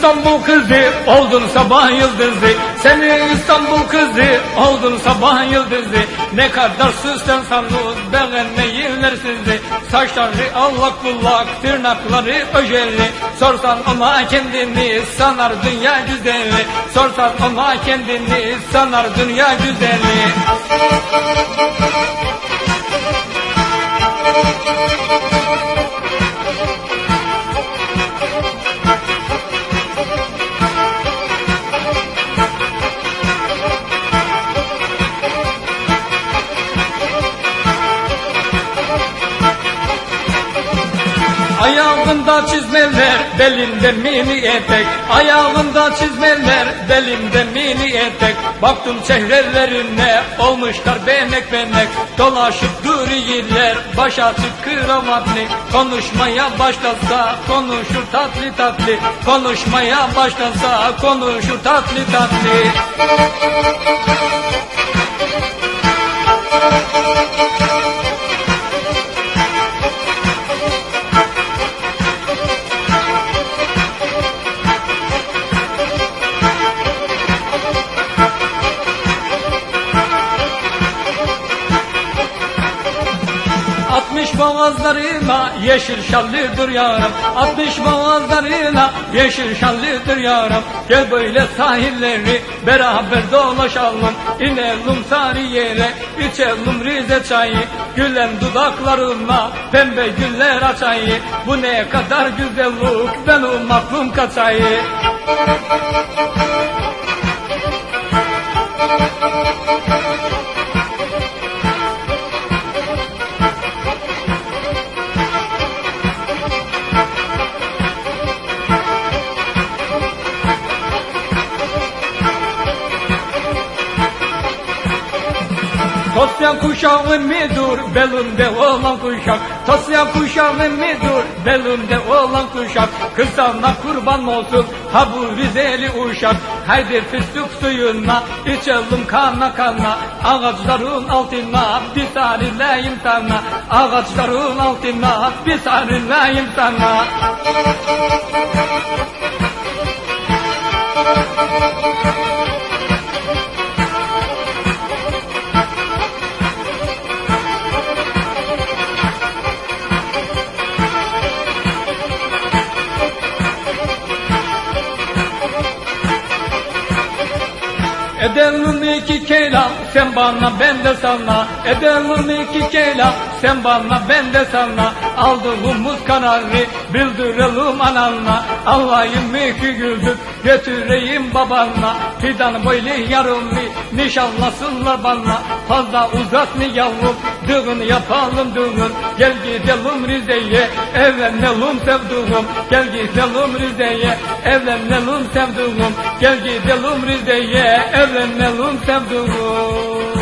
İstanbul kızı oldun sabah yıldızı? Seni İstanbul kızı oldun sabah yıldızı? Ne kadar süslensen uz beğenmeyirler sizi Saçları allak bullak tırnakları öjeli. Sorsan ona kendini sanar dünya güzeli. Sorsan ona kendini sanar dünya güzeli Ayağında çizmeler, belinde mini etek. Ayağında çizmeler, belinde mini etek. Baktım çehrelerine, olmuşlar benek benek. Dolaşıp duruyorlar, baş açık kravatlı Konuşmaya başlasa, konuşur tatlı tatlı. Konuşmaya başlasa, konuşur tatlı tatlı boğazlarına yeşil şallıdır yarım Atmış boğazlarına yeşil şallıdır yarım Gel böyle sahilleri beraber dolaşalım. İnelim Sarıyer'e içelim Rize çayı. Gülen dudaklarına pembe güller açayı. Bu ne kadar güzellik benim aklım kaçayı Tosya kuşağı midur belinde olan kuşak. Tosya kuşağı midur belinde olan kuşak. Kız kurban olsun ha bu Rizeli uşak. Haydi fıstık suyuna içelim kana kana. Ağaçların altına bir sarılayım sana Ağaçların altına bir sarılayım sana Edelim iki kelam sen bana ben de sana. Edelim iki kelam sen bana ben de sana Aldığımız kararı bildirelim ananla. Allah'ım iki güldür götüreyim babanla. Fidan böyle yarımlı nişanlasınlar bana Fazla uzatmayalım düğün yapalım düğün. Gel gidelim Rize'ye evlenelim sevduğum. Gel gidelim Rize'ye evlenelim sevduğum. Gel gidelim Rize'ye evlenelim sevduğum